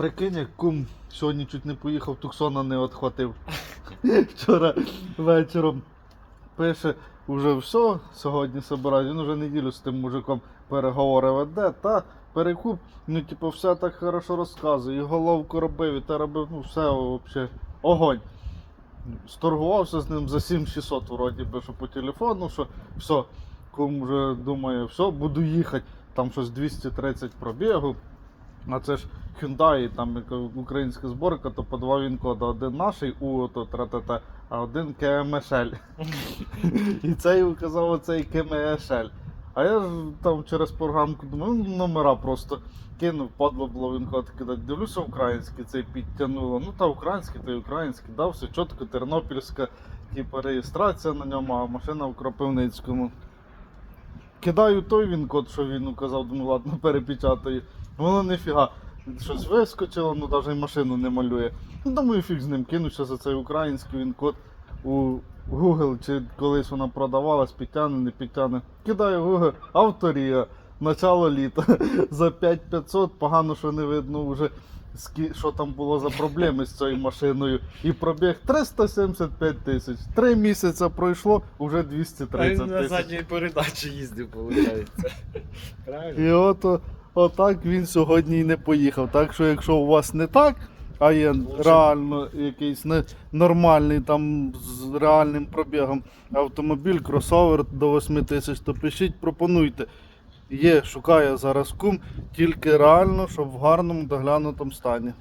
Прикинь, як кум сьогодні чуть не поїхав, Туксона не відхватив. Вчора вечором пише, уже все, сьогодні собирають. Він вже неділю з тим мужиком переговори веде, та перекуп, ну типу, все так хорошо розказує. І головку робив, і те робив, ну все взагалі огонь. Сторгувався з ним за 7600 вроді би, що по телефону, що все, кум вже думає, все, буду їхати, там щось 230 пробігу. А це ж Hyundai, там українська зборка, то по два він кода. Один наший УО, то тра-та-та, а один КМШЛ. І цей указав оцей КМШЛ. А я ж там через програмку думаю, ну номера просто кинув, падло було він код кидати. Дивлюся, український цей підтягнуло. Ну та український, та й український, дав все чітко, тернопільська, типу, реєстрація на ньому, а машина в Кропивницькому. Кидаю той він код, що він указав, думаю, ладно, перепечатаю. Воно ніфіга. Щось вискочило, ну навіть і машину не малює. Ну, думаю, фіг з ним кинуся за цей український він код у Google, чи колись вона продавалась, підтягне, не підтягне. Кидаю Google, авторія, начало літа. За 5500 погано, що не видно вже. Що там було за проблеми з цією машиною? І пробіг 375 тисяч. Три місяці пройшло, вже А 230 він на задній передачі їздив, виходить. Правильно? І от отак він сьогодні і не поїхав. Так що якщо у вас не так, а є Лучше- реально якийсь не, нормальний там з реальним пробігом автомобіль, кросовер до 8 тисяч, то пишіть, пропонуйте. Є, шукає зараз кум, тільки реально, щоб в гарному доглянутому стані.